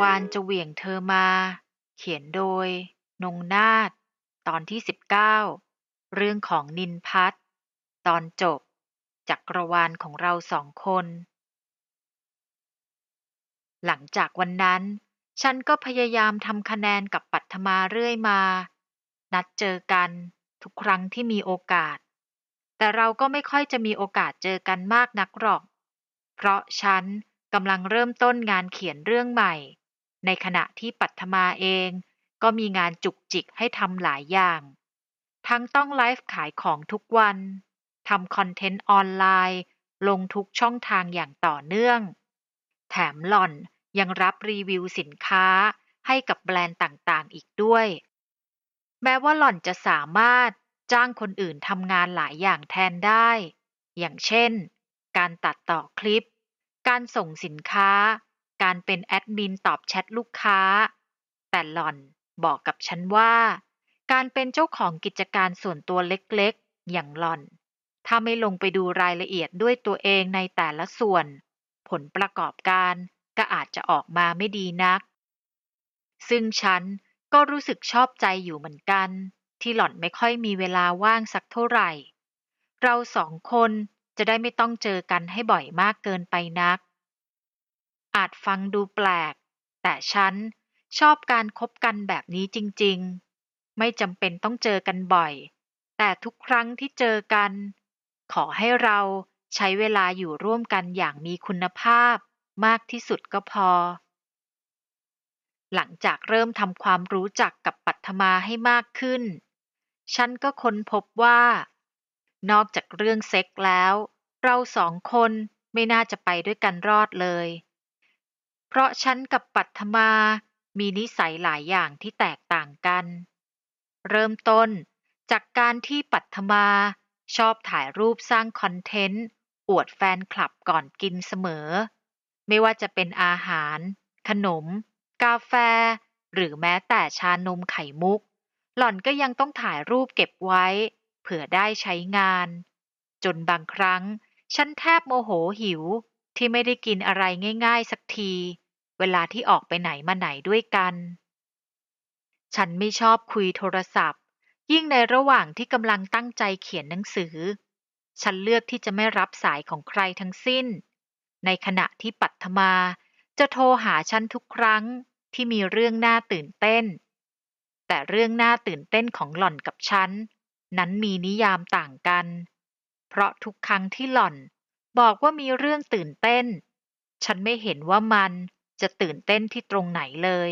วาลจะเหวี่ยงเธอมา เขียนโดย นงนาฏตอนที่ 19 เรื่องของนินพัฒน์ตอนจบ จักรวาลของเราสองคน หลังจากวันนั้น ฉันก็พยายามทำคะแนนกับปัทมาเรื่อยมา นัดเจอกันทุกครั้งที่มีโอกาส แต่เราก็ไม่ค่อยจะมีโอกาสเจอกันมากนักหรอก เพราะฉันกำลังเริ่มต้นงานเขียนเรื่องใหม่ ในขณะที่ปัทมาเอง ก็มีงานจุกจิกให้ทำหลายอย่าง ทั้งต้องไลฟ์ขายของทุกวันทำคอนเทนต์ออนไลน์ ลงทุกช่องทางอย่างต่อเนื่อง แถมหล่อนยังรับรีวิวสินค้าให้กับแบรนด์ต่างๆ อีกด้วย แม้ว่าหล่อนจะสามารถจ้างคนอื่นทำงานหลายอย่างแทนได้ อย่างเช่น การตัดต่อคลิป การส่งสินค้า การเป็นแอดมินตอบแชทลูกค้า แต่หล่อนบอกกับฉันว่า การเป็นเจ้าของกิจการส่วนตัวเล็กๆ อย่างหล่อน ถ้าไม่ลงไปดูรายละเอียดด้วยตัวเองในแต่ละส่วน ผลประกอบการก็อาจจะออกมาไม่ดีนัก ซึ่งฉันก็รู้สึกชอบใจอยู่เหมือนกัน ที่หล่อนไม่ค่อยมีเวลาว่างสักเท่าไหร่ เราสองคนจะได้ไม่ต้องเจอกันให้บ่อยมากเกินไปนัก อาจฟังดูแปลก แต่ฉันชอบการคบกันแบบนี้จริงๆ ไม่จำเป็นต้องเจอกันบ่อย แต่ทุกครั้งที่เจอกัน ขอให้เราใช้เวลาอยู่ร่วมกันอย่างมีคุณภาพมากที่สุดก็พอ หลังจากเริ่มทำความรู้จักกับปัทมาให้มากขึ้น ฉันก็ค้นพบว่า นอกจากเรื่องเซ็กแล้ว เราสองคนไม่น่าจะไปด้วยกันรอดเลย เพราะฉันกับปัทมามีนิสัยหลายอย่างที่แตกต่างกัน เริ่มต้นจากการที่ปัทมาชอบถ่ายรูปสร้างคอนเทนต์ อวดแฟนคลับก่อนกินเสมอ ไม่ว่าจะเป็นอาหาร ขนม กาแฟ หรือแม้แต่ชานมไข่มุก หล่อนก็ยังต้องถ่ายรูปเก็บไว้ เผื่อได้ใช้งาน จนบางครั้ง ฉันแทบโมโหหิว ที่ไม่ได้กินอะไรง่ายๆ สักที เวลาที่ออกไปไหนมาไหนด้วยกัน ฉันไม่ชอบคุยโทรศัพท์ ยิ่งในระหว่างที่กำลังตั้งใจเขียนหนังสือ ฉันเลือกที่จะไม่รับสายของใครทั้งสิ้น ในขณะที่ปัทมาจะโทรหาฉันทุกครั้งที่มีเรื่องน่าตื่นเต้น แต่เรื่องน่าตื่นเต้นของหล่อนกับฉัน นั้นมีนิยามต่างกัน เพราะทุกครั้งที่หล่อน บอกว่ามีเรื่องตื่นเต้น ฉันไม่เห็นว่ามันจะตื่นเต้นที่ตรงไหนเลย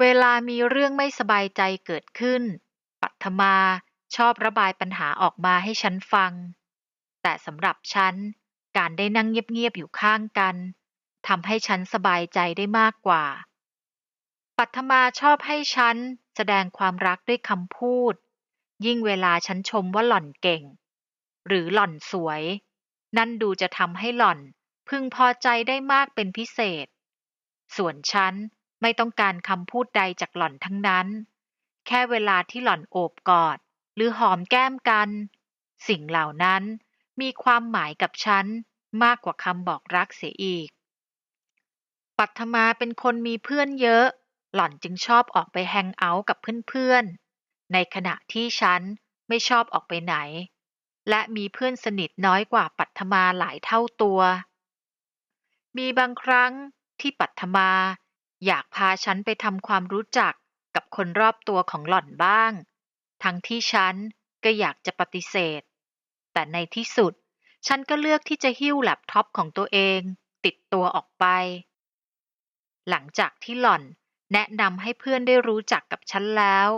เวลามีเรื่องไม่สบายใจเกิดขึ้น ปัทมาชอบระบายปัญหาออกมาให้ฉันฟัง แต่สำหรับฉัน การได้นั่งเงียบๆอยู่ข้างกันทำให้ฉันสบายใจได้มากกว่า ปัทมาชอบให้ฉันแสดงความรักด้วยคำพูด ยิ่งเวลาฉันชมว่าหล่อนเก่ง หรือหล่อนสวย นั่นดูจะทำให้หล่อนพึงพอใจได้มากเป็นพิเศษ ส่วนฉันไม่ต้องการคำพูดใดจากหล่อนทั้งนั้น แค่เวลาที่หล่อนโอบกอด หรือหอมแก้มกัน สิ่งเหล่านั้นมีความหมายกับฉันมากกว่าคำบอกรักเสียอีก ปัทมาเป็นคนมีเพื่อนเยอะ หล่อนจึงชอบออกไปแฮงเอาท์กับเพื่อนๆ ในขณะที่ฉันไม่ชอบออกไปไหน และมีเพื่อนสนิทน้อยกว่าปัทมาหลายเท่าตัว มีบางครั้งที่ปัทมาอยากพาฉันไปทำความรู้จักกับคนรอบตัวของหล่อนบ้าง ทั้งที่ฉันก็อยากจะปฏิเสธ แต่ในที่สุดฉันก็เลือกที่จะหิ้วแล็ปท็อปของตัวเอง ติดตัวออกไป หลังจากที่หล่อนแนะนำให้เพื่อนได้รู้จักกับฉันแล้ว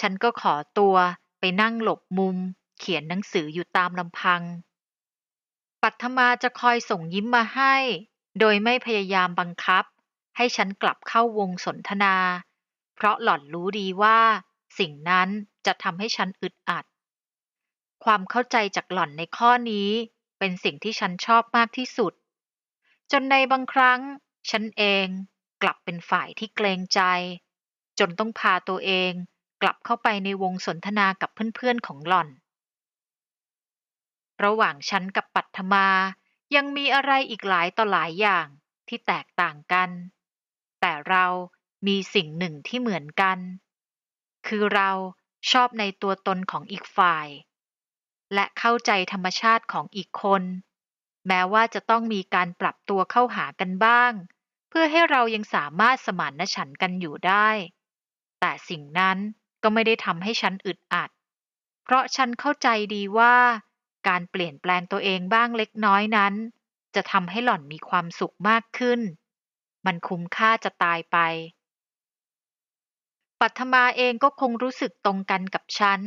ฉันก็ขอตัวไปนั่งหลบมุม เขียนหนังสืออยู่ตามลำพัง ปัทมาจะคอยส่งยิ้มมาให้ โดยไม่พยายามบังคับ ให้ฉันกลับเข้าวงสนทนา เพราะหล่อนรู้ดีว่า สิ่งนั้นจะทำให้ฉันอึดอัด ความเข้าใจจากหล่อนในข้อนี้เป็นสิ่งที่ฉันชอบมากที่สุด จนในบางครั้ง ฉันเองกลับเป็นฝ่ายที่เกรงใจ จนต้องพาตัวเองกลับเข้าไปในวงสนทนากับเพื่อนๆของหล่อน ระหว่างฉันกับปัทมา ยังมีอะไรอีกหลายต่อหลายอย่างที่แตกต่างกัน แต่เรามีสิ่งหนึ่งที่เหมือนกัน คือเราชอบในตัวตนของอีกฝ่าย และเข้าใจธรรมชาติของอีกคน แม้ว่าจะต้องมีการปรับตัวเข้าหากันบ้าง เพื่อให้เรายังสามารถสมานฉันกันอยู่ได้ แต่สิ่งนั้นก็ไม่ได้ทำให้ฉันอึดอัด เพราะฉันเข้าใจดีว่า การเปลี่ยนแปลงตัวเองบ้างเล็กน้อยนั้น จะทำให้หล่อนมีความสุขมากขึ้น มันคุ้มค่าจะตายไปปัทมาเองก็คงรู้สึกตรงกันกับฉัน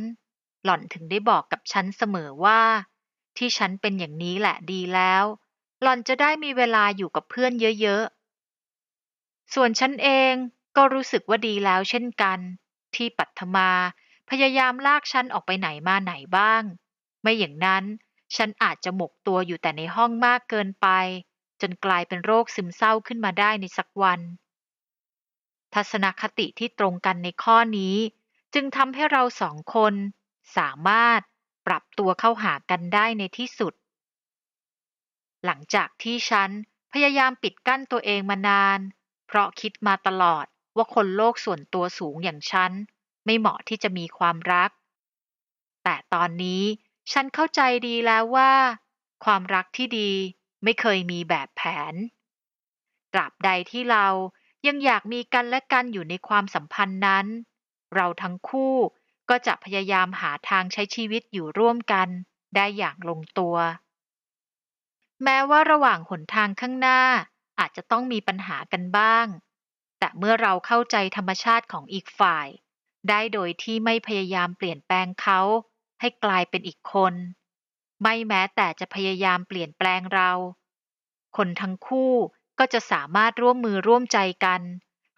หล่อนถึงได้บอกกับฉันเสมอว่า ที่ฉันเป็นอย่างนี้แหละดีแล้ว หล่อนจะได้มีเวลาอยู่กับเพื่อนเยอะๆ ส่วนฉันเองก็รู้สึกว่าดีแล้วเช่นกัน ที่ปัทมาพยายามลากฉันออกไปไหนมาไหนบ้าง ไม่อย่างนั้น ฉันอาจจะหมกตัวอยู่แต่ในห้องมากเกินไป จนกลายเป็นโรคซึมเศร้าขึ้นมาได้ในสักวัน ทัศนคติที่ตรงกันในข้อนี้ จึงทำให้เราสองคน สามารถปรับตัวเข้าหากันได้ในที่สุด หลังจากที่ฉันพยายามปิดกั้นตัวเองมานาน เพราะคิดมาตลอดว่าคนโลกส่วนตัวสูงอย่างฉัน ไม่เหมาะที่จะมีความรัก แต่ตอนนี้ ฉันเข้าใจดีแล้วว่า ความรักที่ดีไม่เคยมีแบบแผน ตราบใดที่เรายังอยากมีกันและกันอยู่ในความสัมพันธ์นั้น เราทั้งคู่ก็จะพยายามหาทางใช้ชีวิตอยู่ร่วมกันได้อย่างลงตัว แม้ว่าระหว่างหนทางข้างหน้าอาจจะต้องมีปัญหากันบ้าง แต่เมื่อเราเข้าใจธรรมชาติของอีกฝ่าย ได้โดยที่ไม่พยายามเปลี่ยนแปลงเขา ให้กลายเป็นอีกคน ไม่แม้แต่จะพยายามเปลี่ยนแปลงเรา คนทั้งคู่ก็จะสามารถร่วมมือร่วมใจกัน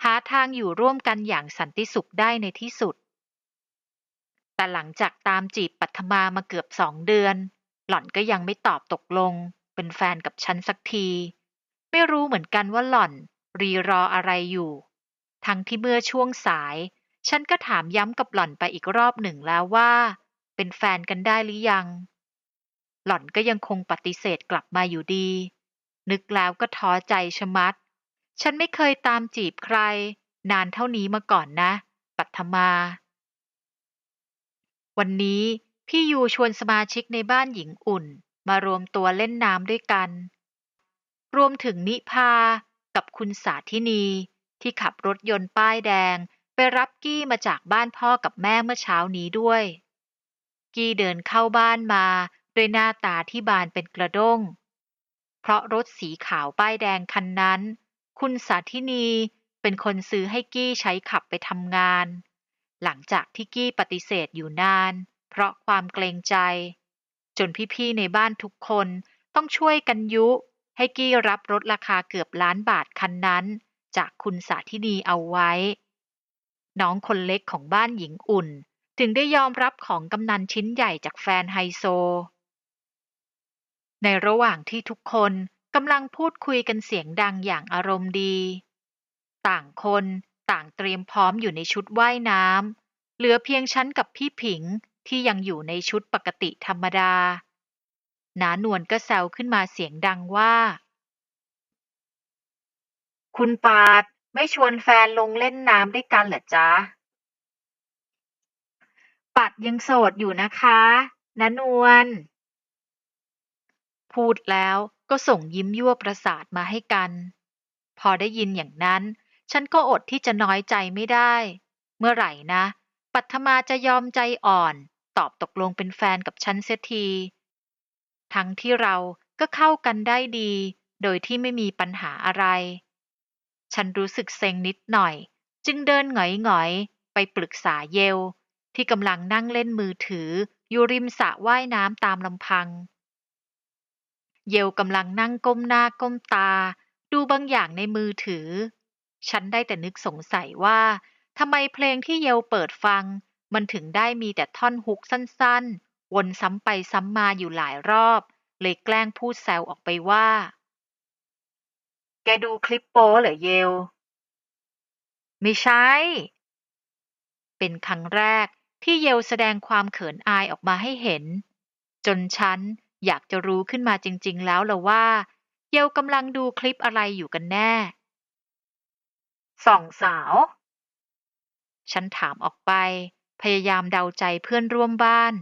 หาทางอยู่ร่วมกันอย่างสันติสุขได้ในที่สุด แต่หลังจากตามจีบปัทมามาเกือบสองเดือน หล่อนก็ยังไม่ตอบตกลง เป็นแฟนกับฉันสักที ไม่รู้เหมือนกันว่าหล่อน รีรออะไรอยู่ ทั้งที่เมื่อช่วงสาย ฉันก็ถามย้ำกับหล่อนไปอีกรอบหนึ่งแล้วว่า เป็นแฟนกันได้หรือยัง หล่อนก็ยังคงปฏิเสธกลับมาอยู่ดี นึกแล้วก็ท้อใจชะมัด ฉันไม่เคยตามจีบใคร นานเท่านี้มาก่อนนะ ปัทมา วันนี้พี่ยูชวนสมาชิกในบ้านหญิงอุ่น มารวมตัวเล่นน้ำด้วยกัน รวมถึงนิพากับคุณสาธินีที่ขับรถยนต์ป้ายแดงไปรับกี้มาจากบ้านพ่อกับแม่เมื่อเช้านี้ด้วย กี้เดินเข้าบ้านมา ด้วยหน้าตาที่บานเป็นกระด้ง เพราะรถสีขาวป้ายแดงคันนั้น คุณสาธินีเป็นคนซื้อให้กี้ใช้ขับไปทำงาน หลังจากที่กี้ปฏิเสธอยู่นาน เพราะความเกรงใจ จนพี่ๆในบ้านทุกคนต้องช่วยกันยุ ให้กี้รับรถราคาเกือบล้านบาทคันนั้น จากคุณสาธินีเอาไว้ น้องคนเล็กของบ้านหญิงอุ่น ถึงได้ยอมรับของกำนันชิ้นใหญ่จากแฟนไฮโซ ในระหว่างที่ทุกคนกำลังพูดคุยกันเสียงดังอย่างอารมณ์ดี ต่างคนต่างเตรียมพร้อมอยู่ในชุดว่ายน้ำเหลือเพียงฉันกับพี่ผิงที่ยังอยู่ในชุดปกติธรรมดานานวลก็แซวขึ้นมาเสียงดังว่า คุณปาดไม่ชวนแฟนลงเล่นน้ำด้วยกันเหรอจ๊ะ ปัดยังโสดอยู่นะคะนานวล พูดแล้วก็ส่งยิ้มยั่วประสาทมาให้กัน พอได้ยินอย่างนั้น ฉันก็อดที่จะน้อยใจไม่ได้ เมื่อไหร่นะ ปัทมาจะยอมใจอ่อน ตอบตกลงเป็นแฟนกับฉันเสียที ทั้งที่เราก็เข้ากันได้ดี โดยที่ไม่มีปัญหาอะไร ฉันรู้สึกเซ็งนิดหน่อย จึงเดินหงอยๆ ไปปรึกษาเยล ที่กำลังนั่งเล่นมือถือ อยู่ริมสระว่ายน้ำตามลำพัง เยลกำลังนั่งก้มหน้าก้มตา ดูบางอย่างในมือถือ ฉันได้แต่นึกสงสัยว่าทำไมเพลงที่เยลเปิดฟัง มันถึงได้มีแต่ท่อนฮุกสั้นๆ วนซ้ำไปซ้ำมาอยู่หลายรอบ เลยแกล้งพูดแซวออกไปว่า แกดูคลิปโป้เหรอเยล ไม่ใช่ เป็นครั้งแรก ที่เยลแสดงความเขินอายออกมาให้เห็น จนฉันอยากจะรู้ขึ้นมาจริง ๆ แล้วละว่า เยลกำลังดูคลิปอะไรอยู่กันแน่สองสาว ฉันถามออกไป พยายามเดาใจเพื่อนร่วมบ้าน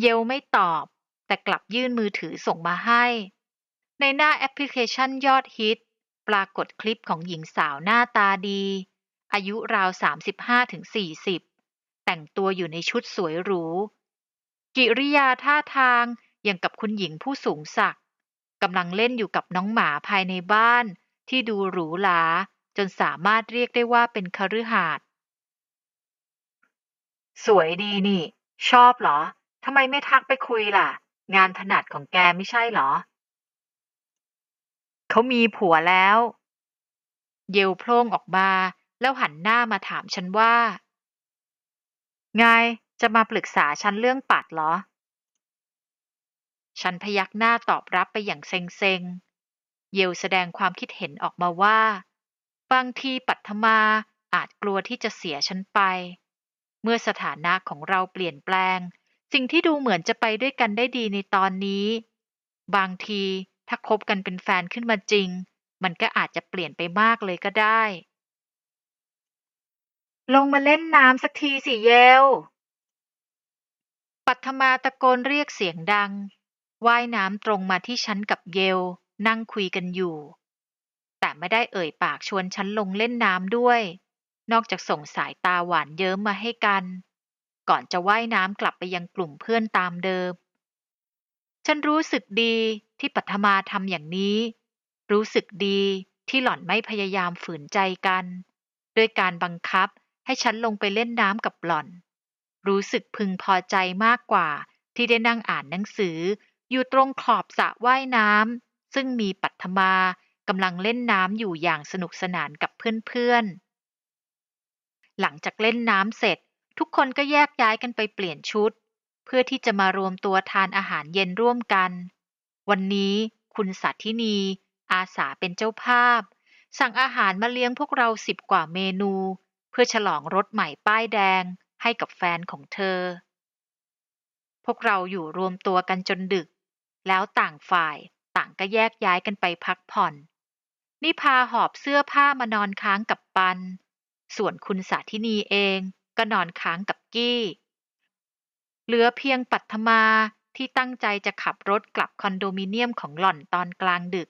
เยลไม่ตอบ แต่กลับยื่นมือถือส่งมาให้ ในหน้าแอปพลิเคชันยอดฮิต ปรากฏคลิปของหญิงสาวหน้าตาดี อายุราว 35-40 แต่งตัวอยู่ในชุดสวยหรู กิริยาท่าทางอย่างกับคุณหญิงผู้สูงศักดิ์กำลังเล่นอยู่กับน้องหมาภายในบ้าน ที่ดูหรูหราจนสามารถเรียกได้ว่าเป็นคฤหาสน์สวยดีนี่ ชอบเหรอทำไมไม่ทักไปคุยล่ะ งานถนัดของแกไม่ใช่เหรอ เขามีผัวแล้ว เยลโพล่งออกมา แล้วหันหน้ามาถามฉันว่า ไงจะมาปรึกษาฉันเรื่องปัดเหรอ ฉันพยักหน้าตอบรับไปอย่างเซ็งๆ เยลแสดงความคิดเห็นออกมาว่า บางทีปัทมาอาจกลัวที่จะเสียฉันไป เมื่อสถานะของเราเปลี่ยนแปลง สิ่งที่ดูเหมือนจะไปด้วยกันได้ดีในตอนนี้ บางทีถ้าคบกันเป็นแฟนขึ้นมาจริง มันก็อาจจะเปลี่ยนไปมากเลยก็ได้ ลงมาเล่นน้ำสักทีสิเยล ปัทมาตะโกนเรียกเสียงดัง ว่ายน้ำตรงมาที่ฉันกับเยล นั่งคุยกันอยู่ แต่ไม่ได้เอ่ยปากชวนฉันลงเล่นน้ำด้วย นอกจากส่งสายตาหวานเยิ้มมาให้กัน ก่อนจะว่ายน้ำกลับไปยังกลุ่มเพื่อนตามเดิม ฉันรู้สึกดีที่ปัทมาทำอย่างนี้ รู้สึกดีที่หล่อนไม่พยายามฝืนใจกัน ด้วยการบังคับ ให้ฉันลงไปเล่นน้ำกับหล่อน รู้สึกพึงพอใจมากกว่าที่ได้นั่งอ่านหนังสือ อยู่ตรงขอบสระว่ายน้ำซึ่งมีปัทมากำลังเล่นน้ำอยู่อย่างสนุกสนานกับเพื่อนๆ หลังจากเล่นน้ำเสร็จ ทุกคนก็แยกย้ายกันไปเปลี่ยนชุด เพื่อที่จะมารวมตัวทานอาหารเย็นร่วมกัน วันนี้คุณสัตทินี อาสาเป็นเจ้าภาพ สั่งอาหารมาเลี้ยงพวกเราสิบกว่าเมนู เพื่อฉลองรถใหม่ป้ายแดงให้กับแฟนของเธอ พวกเราอยู่รวมตัวกันจนดึก แล้วต่างฝ่ายต่างก็แยกย้ายกันไปพักผ่อนนิพาหอบเสื้อผ้ามานอนค้างกับปัน ส่วนคุณสาธินีเองก็นอนค้างกับกี้ เหลือเพียงปัทมาที่ตั้งใจจะขับรถกลับคอนโดมิเนียมของหล่อนตอนกลางดึก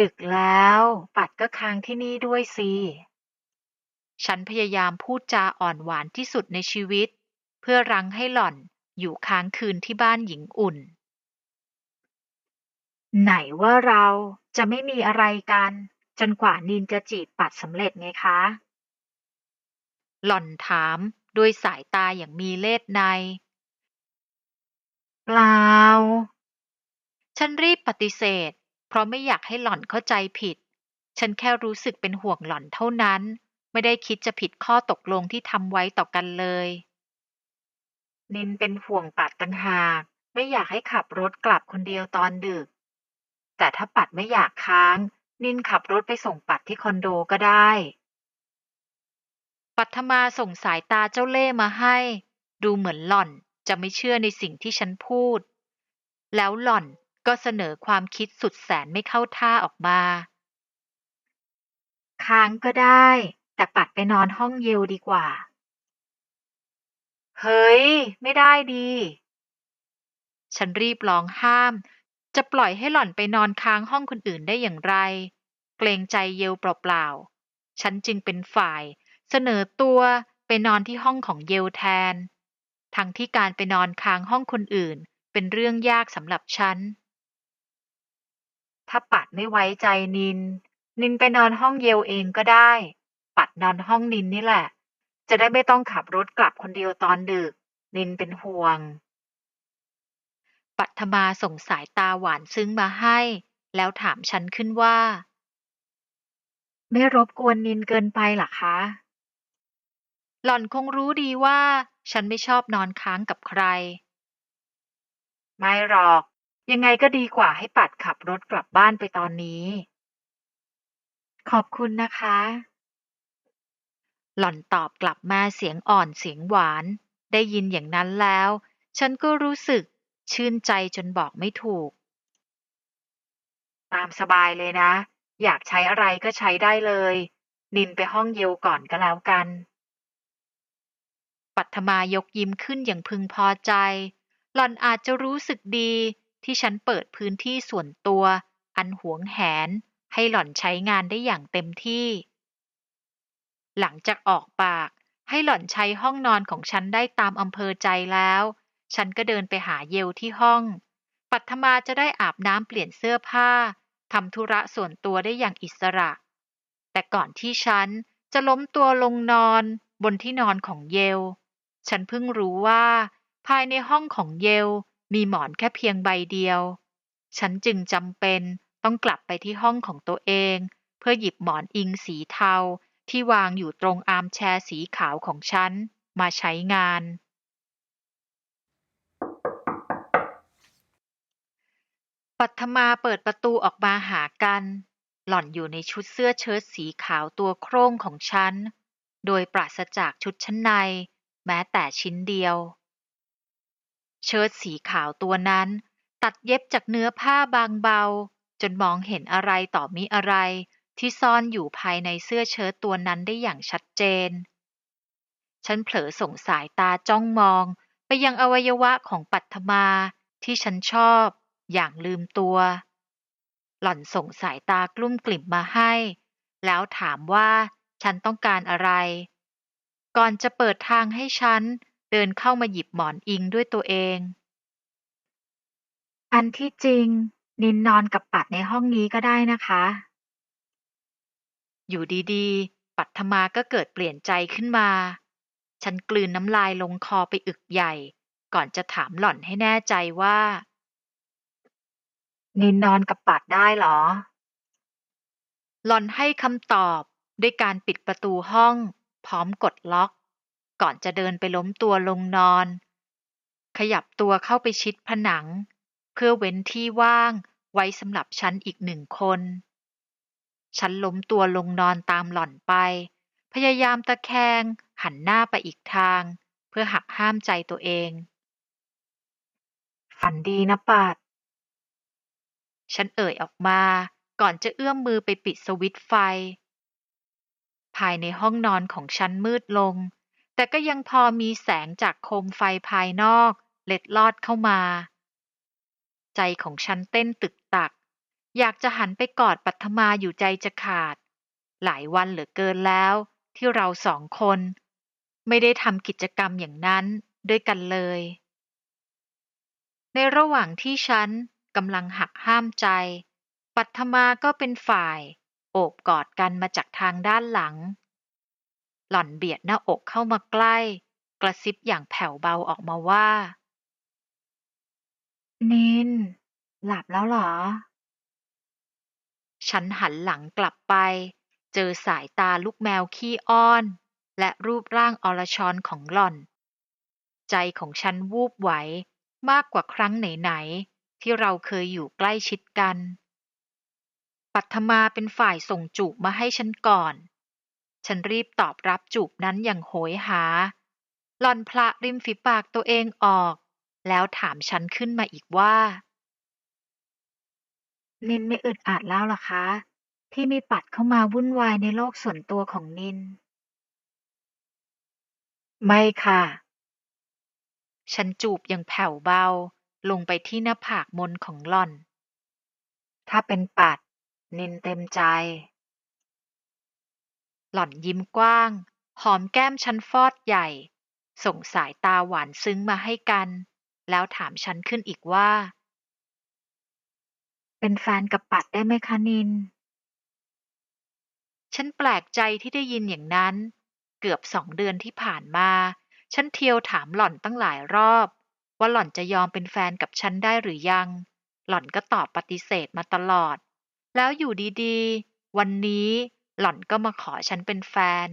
ดึกแล้ว ปัดก็ค้างที่นี่ด้วยสิ ฉันพยายามพูดจาอ่อนหวานที่สุดในชีวิต เพื่อรั้งให้หล่อนอยู่ค้างคืนที่บ้านหญิงอุ่น ไหนว่าเราจะไม่มีอะไรกัน จนกว่านินจะจีบปัดสำเร็จไงคะ หล่อนถามด้วยสายตาอย่างมีเล่ห์ใน เปล่า ฉันรีบปฏิเสธ เพราะไม่อยากให้หล่อนเข้าใจผิด ฉันแค่รู้สึกเป็นห่วงหล่อนเท่านั้น ไม่ได้คิดจะผิดข้อตกลงที่ทำไว้ต่อกันเลย นินเป็นห่วงปัดต่างหากไม่อยากให้ขับรถกลับคนเดียวตอนดึก แต่ถ้าปัดไม่อยากค้าง นินขับรถไปส่งปัดที่คอนโดก็ได้ ปัทมาส่งสายตาเจ้าเล่มาให้ ดูเหมือนหล่อนจะไม่เชื่อในสิ่งที่ฉันพูด แล้วหล่อนก็เสนอความคิดสุดแสนไม่เข้าท่าออกมา ค้างก็ได้ แต่ปัดไปนอนห้องเยลดีกว่า เฮ้ย ไม่ได้ดี ฉันรีบร้องห้าม จะปล่อยให้หล่อนไปนอนค้างห้องคนอื่นได้อย่างไร เกรงใจเยลเปล่าๆ ฉันจึงเป็นฝ่าย เสนอตัวไปนอนที่ห้องของเยลแทน ทั้งที่การไปนอนค้างห้องคนอื่น เป็นเรื่องยากสำหรับฉัน ถ้าปัดไม่ไว้ใจนิน นินไปนอนห้องเยลเองก็ได้ นอนห้องนินนี่แหละ จะได้ไม่ต้องขับรถกลับคนเดียวตอนดึก นินเป็นห่วง ปัทมาส่งสายตาหวานซึ้งมาให้ แล้วถามฉันขึ้นว่า ไม่รบกวนนินเกินไปหรอคะ หล่อนคงรู้ดีว่า ฉันไม่ชอบนอนค้างกับใคร ไม่หรอก ยังไงก็ดีกว่าให้ปัดขับรถกลับบ้านไปตอนนี้ขอบคุณนะคะ หล่อนตอบกลับมาเสียงอ่อนเสียงหวาน ได้ยินอย่างนั้นแล้ว ฉันก็รู้สึกชื่นใจจนบอกไม่ถูก ตามสบายเลยนะ อยากใช้อะไรก็ใช้ได้เลย นินไปห้องเยวก่อนก็แล้วกัน ปัทมายกยิ้มขึ้นอย่างพึงพอใจ หล่อนอาจจะรู้สึกดีที่ฉันเปิดพื้นที่ส่วนตัว อันหวงแหน ให้หล่อนใช้งานได้อย่างเต็มที่ หลังจากออกปาก ให้หล่อนใช้ห้องนอนของฉันได้ตามอำเภอใจแล้ว ฉันก็เดินไปหาเยวที่ห้อง ปัทมาจะได้อาบน้ำเปลี่ยนเสื้อผ้าทำธุระส่วนตัวได้อย่างอิสระ แต่ก่อนที่ฉันจะล้มตัวลงนอนบนที่นอนของเยวฉันเพิ่งรู้ว่า ภายในห้องของเยวมีหมอนแค่เพียงใบเดียว ฉันจึงจำเป็นต้องกลับไปที่ห้องของตัวเอง เพื่อหยิบหมอนอิงสีเทา ที่วางอยู่ตรงอาร์มแชร์สีขาวของฉัน มาใช้งาน ปัทมาเปิดประตูออกมาหากัน หล่อนอยู่ในชุดเสื้อเชิ้ตสีขาวตัวโคร่งของฉัน โดยปราศจากชุดชั้นใน แม้แต่ชิ้นเดียว เชิ้ตสีขาวตัวนั้น ตัดเย็บจากเนื้อผ้าบางเบา จนมองเห็นอะไรต่อมิอะไร ที่ซ่อนอยู่ภายในเสื้อเชิ้ตตัวนั้นได้อย่างชัดเจน ฉันเผลอส่งสายตาจ้องมองไปยังอวัยวะของปัทมาที่ฉันชอบอย่างลืมตัว หล่อนส่งสายตากลุ้มกลิ่มมาให้ แล้วถามว่าฉันต้องการอะไร ก่อนจะเปิดทางให้ฉันเดินเข้ามาหยิบหมอนอิงด้วยตัวเอง อันที่จริง นินนอนกับปัดในห้องนี้ก็ได้นะคะ อยู่ดีๆ ปัทมาก็เกิดเปลี่ยนใจขึ้นมา ฉันกลืนน้ำลายลงคอไปอึกใหญ่ ก่อนจะถามหล่อนให้แน่ใจว่านินนอนกับปัดได้เหรอ หล่อนให้คำตอบด้วยการปิดประตูห้อง พร้อมกดล็อก ก่อนจะเดินไปล้มตัวลงนอน ขยับตัวเข้าไปชิดผนัง เพื่อเว้นที่ว่างไว้สำหรับฉันอีกหนึ่งคน ฉันล้มตัวลงนอนตามหล่อนไป พยายามตะแคง หันหน้าไปอีกทาง เพื่อหักห้ามใจตัวเอง ฝันดีนะปัดฉันเอ่ยออกมา ก่อนจะเอื้อมมือไปปิดสวิตไฟ ภายในห้องนอนของฉันมืดลง แต่ก็ยังพอมีแสงจากโคมไฟภายนอก เล็ดลอดเข้ามา ใจของฉันเต้นตึกตัก อยากจะหันไปกอดปัทมาอยู่ใจจะขาด หลายวันเหลือเกินแล้ว ที่เราสองคน ไม่ได้ทำกิจกรรมอย่างนั้นด้วยกันเลย ในระหว่างที่ฉันกำลังหักห้ามใจ ปัทมาก็เป็นฝ่าย โอบกอดกันมาจากทางด้านหลัง หล่อนเบียดหน้าอกเข้ามาใกล้ กระซิบอย่างแผ่วเบาออกมาว่า นิน หลับแล้วเหรอ ฉันหันหลังกลับไป เจอสายตาลูกแมวขี้อ้อน และรูปร่างอรชรของหล่อน ใจของฉันวูบไหวมากกว่าครั้งไหนๆที่เราเคยอยู่ใกล้ชิดกัน ปัทมาเป็นฝ่ายส่งจูบมาให้ฉันก่อน ฉันรีบตอบรับจูบนั้นอย่างโหยหา หล่อนพละริมฝีปากตัวเองออก แล้วถามฉันขึ้นมาอีกว่า นินไม่อึดอัดแล้วหรอคะ ที่มีปัดเข้ามาวุ่นวายในโลกส่วนตัวของนิน ไม่ค่ะ ฉันจูบอย่างแผ่วเบา ลงไปที่หน้าผากมนของหล่อน ถ้าเป็นปัด นินเต็มใจ หล่อนยิ้มกว้าง หอมแก้มฉันฟอดใหญ่ ส่งสายตาหวานซึ้งมาให้กัน แล้วถามฉันขึ้นอีกว่า เป็นแฟนกับปัดได้ไหมคะนิน ฉันแปลกใจที่ได้ยินอย่างนั้น เกือบสองเดือนที่ผ่านมา ฉันเที่ยวถามหล่อนตั้งหลายรอบ ว่าหล่อนจะยอมเป็นแฟนกับฉันได้หรือยัง หล่อนก็ตอบปฏิเสธมาตลอด แล้วอยู่ดีๆ วันนี้หล่อนก็มาขอฉันเป็นแฟน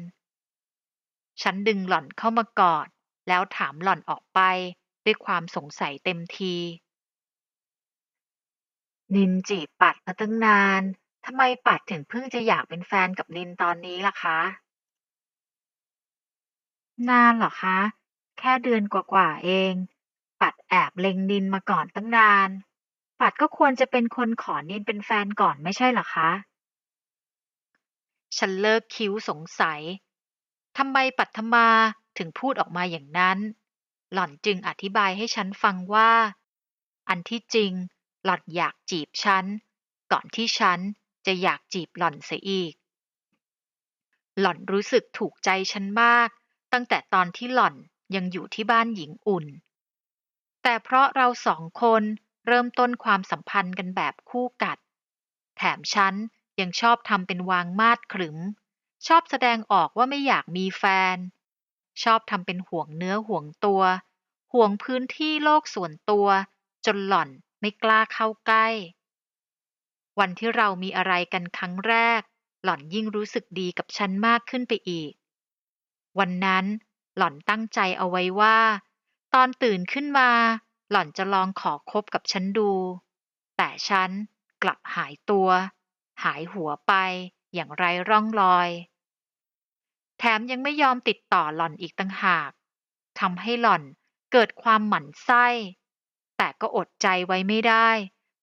ฉันดึงหล่อนเข้ามากอด แล้วถามหล่อนออกไป ด้วยความสงสัยเต็มที นินจีบปัดมาตั้งนาน ทำไมปัดถึงเพิ่งจะอยากเป็นแฟนกับนินตอนนี้ล่ะคะ นานเหรอคะ แค่เดือนกว่าๆเอง ปัดแอบเล็งนินมาก่อนตั้งนานปปัดก็ควรจะเป็นคนขอนินเป็นแฟนก่อนไม่ใช่เหรอคะ ฉันเลิกคิ้วสงสัย ทำไมปัทมาถึงพูดออกมาอย่างนั้น หล่อนจึงอธิบายให้ฉันฟังว่า อันที่จริง หล่อนอยากจีบฉัน ก่อนที่ฉันจะอยากจีบหล่อนเสียอีก หล่อนรู้สึกถูกใจฉันมาก ตั้งแต่ตอนที่หล่อนยังอยู่ที่บ้านหญิงอุ่น แต่เพราะเราสองคนเริ่มต้นความสัมพันธ์กันแบบคู่กัด แถมฉันยังชอบทำเป็นวางมาดขรึม ชอบแสดงออกว่าไม่อยากมีแฟน ชอบทำเป็นห่วงเนื้อห่วงตัว ห่วงพื้นที่โลกส่วนตัว จนหล่อน ไม่กล้าเข้าใกล้ วันที่เรามีอะไรกันครั้งแรก หล่อนยิ่งรู้สึกดีกับฉันมากขึ้นไปอีก วันนั้นหล่อนตั้งใจเอาไว้ว่า ตอนตื่นขึ้นมา หล่อนจะลองขอคบกับฉันดู แต่ฉันกลับหายตัว หายหัวไปอย่างไรร่องรอย แถมยังไม่ยอมติดต่อหล่อนอีกต่างหากทำให้หล่อนเกิดความหมั่นไส้ แต่ก็อดใจไว้ไม่ได้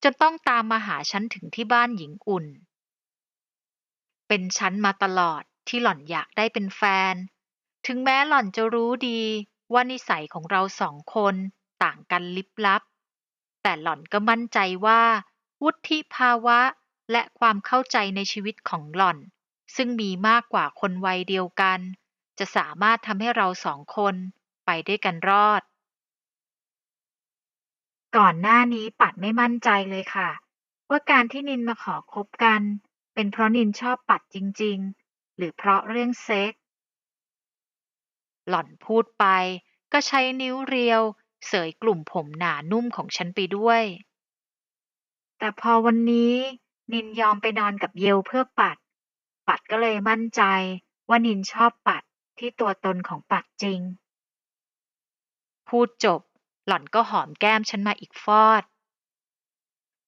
จนต้องตามมาหาฉันถึงที่บ้านหญิงอุ่น เป็นฉันมาตลอดที่หล่อนอยากได้เป็นแฟน ถึงแม้หล่อนจะรู้ดีว่านิสัยของเราสองคนต่างกันลิบลับ แต่หล่อนก็มั่นใจว่า วุฒิภาวะและความเข้าใจในชีวิตของหล่อน ซึ่งมีมากกว่าคนวัยเดียวกัน จะสามารถทำให้เราสองคนไปด้วยกันรอด ก่อนหน้านี้ปัดไม่มั่นใจเลยค่ะ ว่าการที่นินมาขอคบกัน เป็นเพราะนินชอบปัดจริง ๆ หรือเพราะเรื่องเซ็ก หล่อนพูดไป ก็ใช้นิ้วเรียว เสยกลุ่มผมหนานุ่มของฉันไปด้วย แต่พอวันนี้นินยอมไปนอนกับเยลเพื่อปัด ปัดก็เลยมั่นใจว่านินชอบปัดที่ตัวตนของปัดจริง พูดจบ หล่อนก็หอมแก้มฉันมาอีกฟอด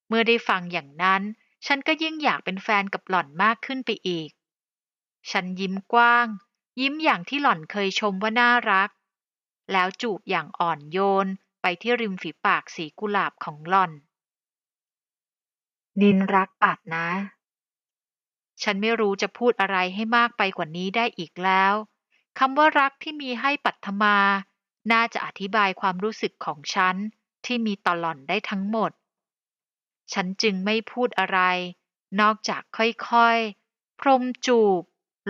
เมื่อได้ฟังอย่างนั้น ฉันก็ยิ่งอยากเป็นแฟนกับหล่อนมากขึ้นไปอีก ฉันยิ้มกว้าง ยิ้มอย่างที่หล่อนเคยชมว่าน่ารัก แล้วจูบอย่างอ่อนโยนไปที่ริมฝีปากสีกุหลาบของหล่อน นินรักปัดนะ ฉันไม่รู้จะพูดอะไรให้มากไปกว่านี้ได้อีกแล้วคำว่ารักที่มีให้ปัทมา น่าจะอธิบายความรู้สึกของฉันที่มีต่อหล่อนได้ทั้งหมด ฉันจึงไม่พูดอะไร นอกจากค่อยๆ พรมจูบ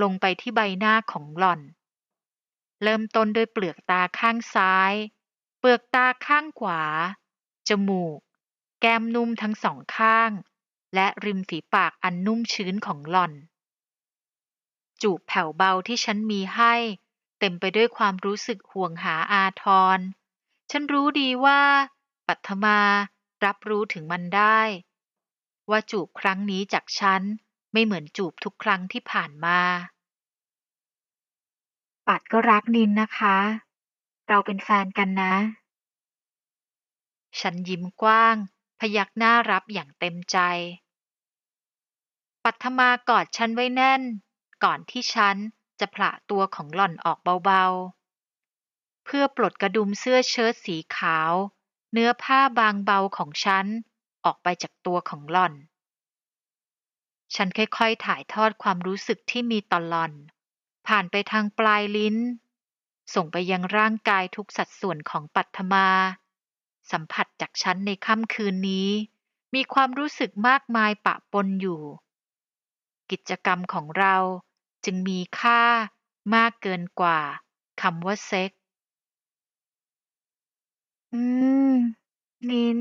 ลงไปที่ใบหน้าของหล่อน เริ่มต้นด้วยเปลือกตาข้างซ้าย เปลือกตาข้างขวา จมูก แก้มนุ่มทั้งสองข้าง และริมฝีปากอันนุ่มชื้นของหล่อน จูบแผ่วเบาที่ฉันมีให้ เต็มไปด้วยความรู้สึกห่วงหาอาทร ฉันรู้ดีว่า ปัทมารับรู้ถึงมันได้ ว่าจูบครั้งนี้จากฉันไม่เหมือนจูบทุกครั้งที่ผ่านมาปัดก็รักนินนะคะ เราเป็นแฟนกันนะ ฉันยิ้มกว้าง พยักหน้ารับอย่างเต็มใจ ปัทมากอดฉันไว้แน่น ก่อนที่ฉัน จะผละตัวของหล่อนออกเบาๆ เพื่อปลดกระดุมเสื้อเชิ้ตสีขาว เนื้อผ้าบางเบาของฉัน ออกไปจากตัวของหล่อน ฉันค่อยๆถ่ายทอดความรู้สึกที่มีต่อหล่อน ผ่านไปทางปลายลิ้น ส่งไปยังร่างกายทุกสัดส่วนของปัทมา สัมผัสจากฉันในค่ำคืนนี้ มีความรู้สึกมากมายปะปนอยู่ กิจกรรมของเรา จึงมีค่ามากเกินกว่าคำว่าเซ็ก อืม นิน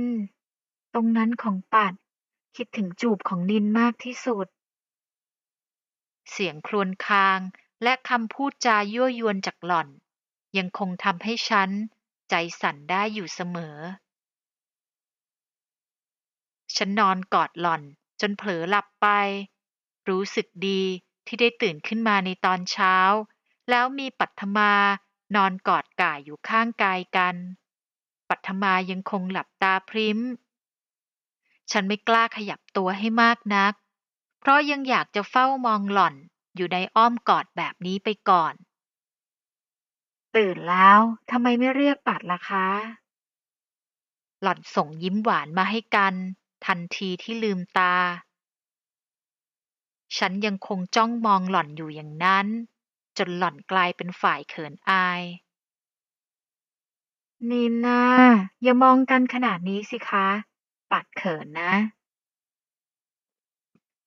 ตรงนั้นของปัด คิดถึงจูบของนินมากที่สุด เสียงครวญครางและคำพูดจายั่วยวนจากหล่อน ยังคงทำให้ฉัน ใจสั่นได้อยู่เสมอ ฉันนอนกอดหล่อนจนเผลอหลับไป รู้สึกดี ที่ได้ตื่นขึ้นมาในตอนเช้า แล้วมีปัทมานอนกอดก่ายอยู่ข้างกายกัน ปัทมายังคงหลับตาพริ้ม ฉันไม่กล้าขยับตัวให้มากนัก เพราะยังอยากจะเฝ้ามองหล่อนอยู่ในอ้อมกอดแบบนี้ไปก่อน ตื่นแล้วทำไมไม่เรียกปัดล่ะคะ หล่อนส่งยิ้มหวานมาให้กัน ทันทีที่ลืมตา ฉันยังคงจ้องมองหล่อนอยู่อย่างนั้น จนหล่อนกลายเป็นฝ่ายเขินอายนินนาอย่ามองกันขนาดนี้สิคะ ปัดเขินนะ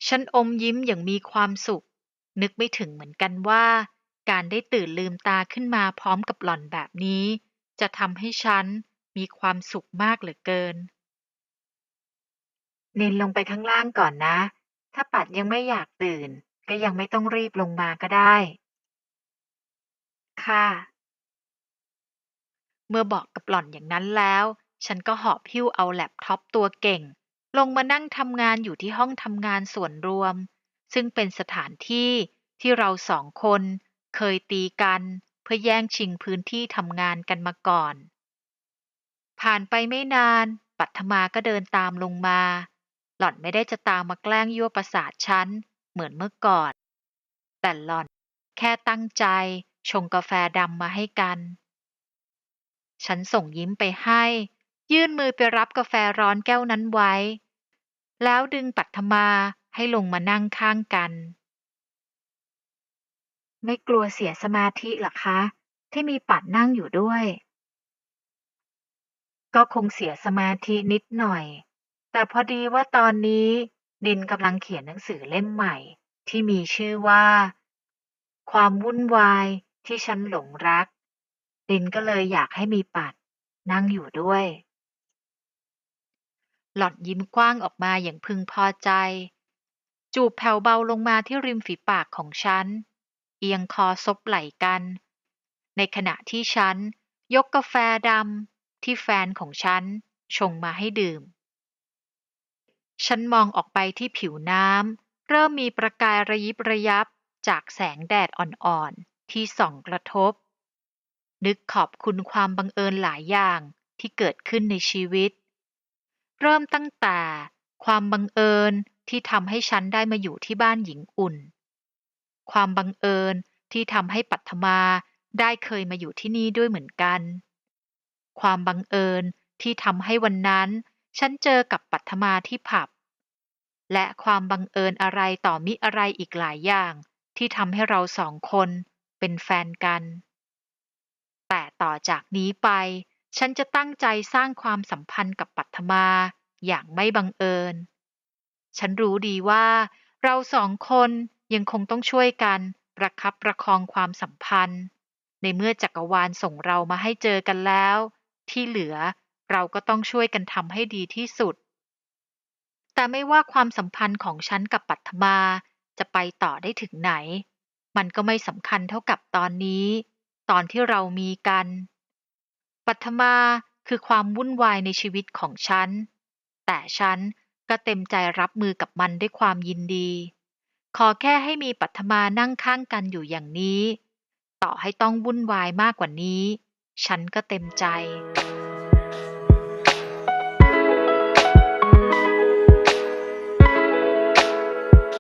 ฉันอมยิ้มอย่างมีความสุข นึกไม่ถึงเหมือนกันว่า การได้ตื่นลืมตาขึ้นมาพร้อมกับหล่อนแบบนี้ จะทำให้ฉันมีความสุขมากเหลือเกินนินลงไปข้างล่างก่อนนะ ถ้าปัดยังไม่อยากตื่น ก็ยังไม่ต้องรีบลงมาก็ได้ ค่ะ เมื่อบอกกับหล่อนอย่างนั้นแล้ว ฉันก็หอบหิ้วเอาแล็ปท็อปตัวเก่ง ลงมานั่งทำงานอยู่ที่ห้องทำงานส่วนรวม ซึ่งเป็นสถานที่ที่เราสองคนเคยตีกันเพื่อแย่งชิงพื้นที่ทำงานกันมาก่อน ผ่านไปไม่นาน ปัทมาก็เดินตามลงมา หล่อนไม่ได้จะตามมาแกล้งยั่วประสาทฉันเหมือนเมื่อก่อน แต่หล่อนแค่ตั้งใจชงกาแฟดำมาให้กัน ฉันส่งยิ้มไปให้ ยื่นมือไปรับกาแฟร้อนแก้วนั้นไว้ แล้วดึงปัทมาให้ลงมานั่งข้างกัน ไม่กลัวเสียสมาธิหรอคะ ที่มีปัดนั่งอยู่ด้วย ก็คงเสียสมาธินิดหน่อย แต่พอดีว่าตอนนี้ดินกำลังเขียนหนังสือเล่มใหม่ ที่มีชื่อว่า ความวุ่นวายที่ฉันหลงรัก ดินก็เลยอยากให้มีปัด นั่งอยู่ด้วย หลอนยิ้มกว้างออกมาอย่างพึงพอใจ จูบแผ่วเบาลงมาที่ริมฝีปากของฉัน เอียงคอซบไหล่กัน ในขณะที่ฉัน ยกกาแฟดำที่แฟนของฉันชงมาให้ดื่ม ฉันมองออกไปที่ผิวน้ำ เริ่มมีประกายระยิบระยับจากแสงแดดอ่อนๆ ที่ส่องกระทบ นึกขอบคุณความบังเอิญหลายอย่างที่เกิดขึ้นในชีวิต เริ่มตั้งแต่ความบังเอิญที่ทำให้ฉันได้มาอยู่ที่บ้านหญิงอุ่น ความบังเอิญที่ทำให้ปัทมาได้เคยมาอยู่ที่นี่ด้วยเหมือนกัน ความบังเอิญที่ทำให้วันนั้น ฉันเจอกับปัทมาที่ผับ และความบังเอิญอะไรต่อมิอะไรอีกหลายอย่างที่ทำให้เราสองคนเป็นแฟนกัน แต่ต่อจากนี้ไป ฉันจะตั้งใจสร้างความสัมพันธ์กับปัทมาอย่างไม่บังเอิญ ฉันรู้ดีว่าเราสองคนยังคงต้องช่วยกันประคับประคองความสัมพันธ์ ในเมื่อจักรวาลส่งเรามาให้เจอกันแล้ว ที่เหลือ เราก็ต้องช่วยกันทำให้ดีที่สุด แต่ไม่ว่าความสัมพันธ์ของฉันกับปัทมาจะไปต่อได้ถึงไหน มันก็ไม่สำคัญเท่ากับตอนนี้ ตอนที่เรามีกัน ปัทมาคือความวุ่นวายในชีวิตของฉัน แต่ฉันก็เต็มใจรับมือกับมันด้วยความยินดี ขอแค่ให้มีปัทมานั่งข้างกันอยู่อย่างนี้ ต่อให้ต้องวุ่นวายมากกว่านี้ ฉันก็เต็มใจ